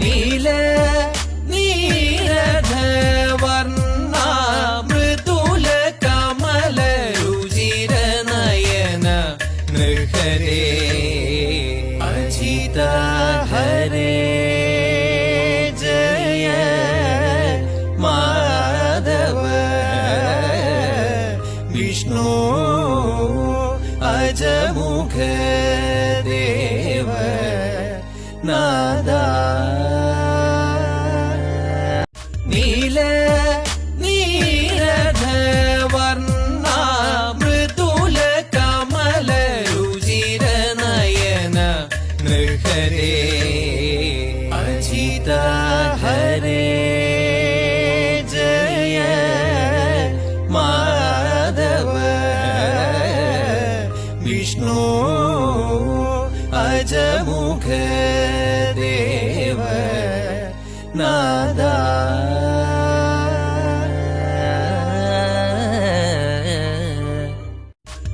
നീല നീരധ വർണ മൃദുല കമല രുചിര നയന നൃഹരേ. അജിത ഹരേ. വിഷ്ണു അജമുഖ ദേവ നാദ വിഷ്ണു. അജമുഖ ദേവ നാദ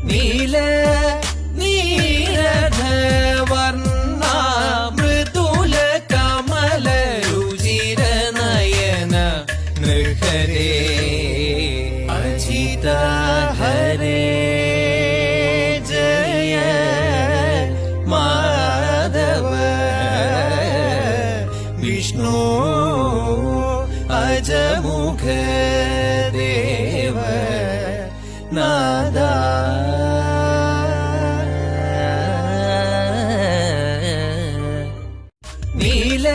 നീല നീരധ മൃദുല കമല രുചിര നയന നൃഹരേ. അജിത ഹരേ. വിഷ്ണു അജമുഖ ദേവ നാദ നീല